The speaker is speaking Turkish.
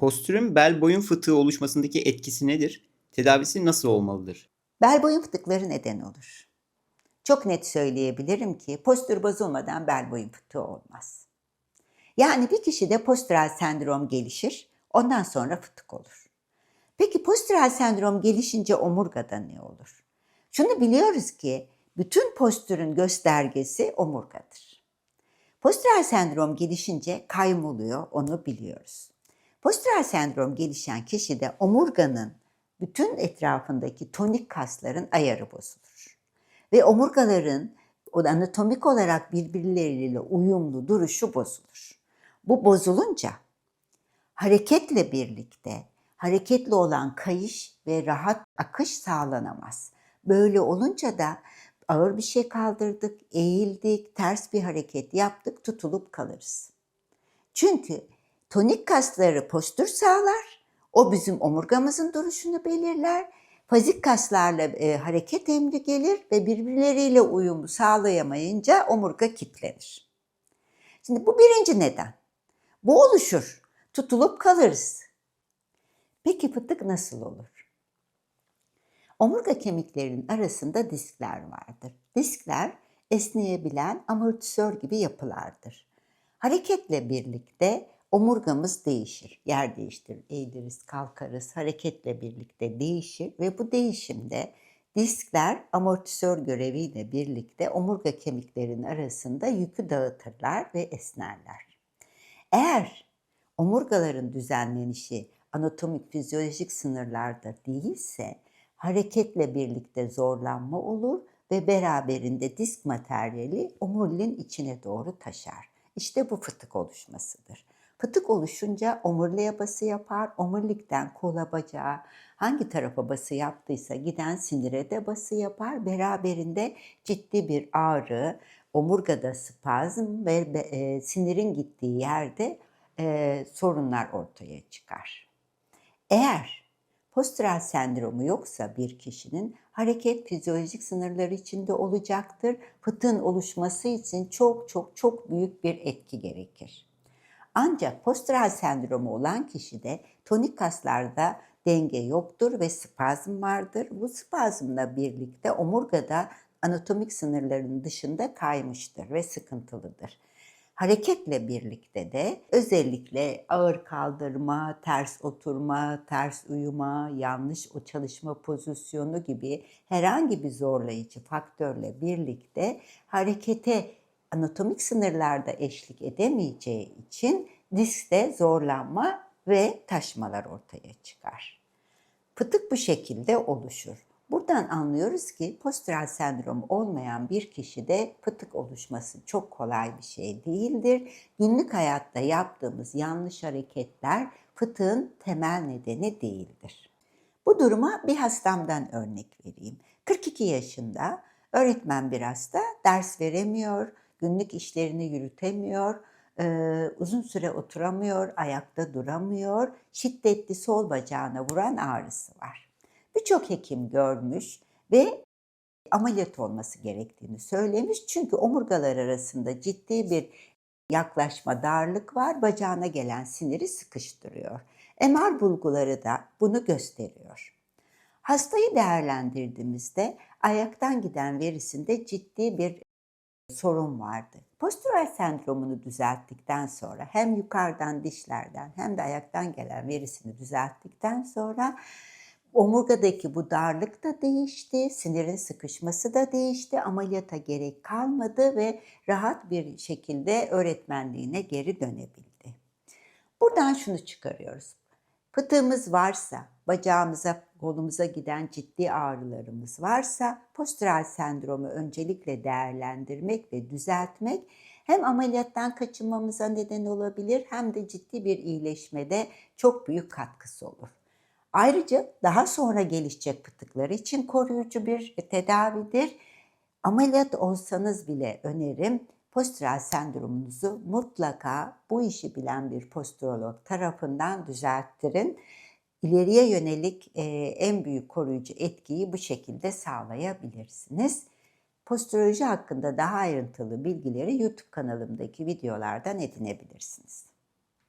Postürün bel boyun fıtığı oluşmasındaki etkisi nedir? Tedavisi nasıl olmalıdır? Bel boyun fıtıkları neden olur? Çok net söyleyebilirim ki postür bozulmadan bel boyun fıtığı olmaz. Yani bir kişide postüral sendrom gelişir, ondan sonra fıtık olur. Peki postüral sendrom gelişince omurgada ne olur? Şunu biliyoruz ki bütün postürün göstergesi omurgadır. Postüral sendrom gelişince kaym oluyor, onu biliyoruz. Postüral sendrom gelişen kişide omurganın bütün etrafındaki tonik kasların ayarı bozulur. Ve omurgaların anatomik olarak birbirleriyle uyumlu duruşu bozulur. Bu bozulunca hareketle birlikte hareketli olan kayış ve rahat akış sağlanamaz. Böyle olunca da ağır bir şey kaldırdık, eğildik, ters bir hareket yaptık, tutulup kalırız. Çünkü tonik kasları postür sağlar, o bizim omurgamızın duruşunu belirler. Fazik kaslarla e, hareket emri gelir ve birbirleriyle uyumu sağlayamayınca omurga kilitlenir. Şimdi bu birinci neden. Bu oluşur. Tutulup kalırız. Peki fıtık nasıl olur? Omurga kemiklerinin arasında diskler vardır. Diskler esneyebilen amortisör gibi yapılardır. Hareketle birlikte omurgamız değişir. Yer değiştirir, eğiliriz, kalkarız. Hareketle birlikte değişir ve bu değişimde diskler amortisör göreviyle birlikte omurga kemiklerinin arasında yükü dağıtırlar ve esnerler. Eğer omurgaların düzenlenişi anatomik fizyolojik sınırlarda değilse hareketle birlikte zorlanma olur ve beraberinde disk materyali omurilin içine doğru taşar. İşte bu fıtık oluşmasıdır. Fıtık oluşunca omuriliğe bası yapar, omurilikten kola bacağa hangi tarafa bası yaptıysa giden sinire de bası yapar. Beraberinde ciddi bir ağrı, omurgada spazm ve e, sinirin gittiği yerde e, sorunlar ortaya çıkar. Eğer postüral sendromu yoksa bir kişinin hareket fizyolojik sınırları içinde olacaktır. Fıtığın oluşması için çok çok çok büyük bir etki gerekir. Ancak postüral sendromu olan kişide tonik kaslarda denge yoktur ve spazm vardır. Bu spazmla birlikte omurgada anatomik sınırların dışında kaymıştır ve sıkıntılıdır. Hareketle birlikte de özellikle ağır kaldırma, ters oturma, ters uyuma, yanlış o çalışma pozisyonu gibi herhangi bir zorlayıcı faktörle birlikte harekete anatomik sınırlarda eşlik edemeyeceği için diskte zorlanma ve taşmalar ortaya çıkar. Fıtık bu şekilde oluşur. Buradan anlıyoruz ki postüral sendrom olmayan bir kişide fıtık oluşması çok kolay bir şey değildir. Günlük hayatta yaptığımız yanlış hareketler fıtığın temel nedeni değildir. Bu duruma bir hastamdan örnek vereyim. 42 yaşında öğretmen bir hasta ders veremiyor, günlük işlerini yürütemiyor, uzun süre oturamıyor, ayakta duramıyor, şiddetli sol bacağına vuran ağrısı var birçok hekim görmüş ve ameliyat olması gerektiğini söylemiş. Çünkü omurgalar arasında ciddi bir yaklaşma, darlık var. Bacağına gelen siniri sıkıştırıyor. MR bulguları da bunu gösteriyor. Hastayı değerlendirdiğimizde ayaktan giden verisinde ciddi bir sorun vardı. Postüral sendromunu düzelttikten sonra hem yukarıdan dişlerden hem de ayaktan gelen verisini düzelttikten sonra Omurgadaki bu darlık da değişti, sinirin sıkışması da değişti, ameliyata gerek kalmadı ve rahat bir şekilde öğretmenliğine geri dönebildi. Buradan şunu çıkarıyoruz. Fıtığımız varsa, bacağımıza, kolumuza giden ciddi ağrılarımız varsa postüral sendromu öncelikle değerlendirmek ve düzeltmek hem ameliyattan kaçınmamıza neden olabilir hem de ciddi bir iyileşmede çok büyük katkısı olur. Ayrıca daha sonra gelişecek fıtıklar için koruyucu bir tedavidir. Ameliyat olsanız bile önerim postüral sendromunuzu mutlaka bu işi bilen bir postürolog tarafından düzelttirin. İleriye yönelik e, en büyük koruyucu etkiyi bu şekilde sağlayabilirsiniz. Postüroloji hakkında daha ayrıntılı bilgileri YouTube kanalımdaki videolardan edinebilirsiniz.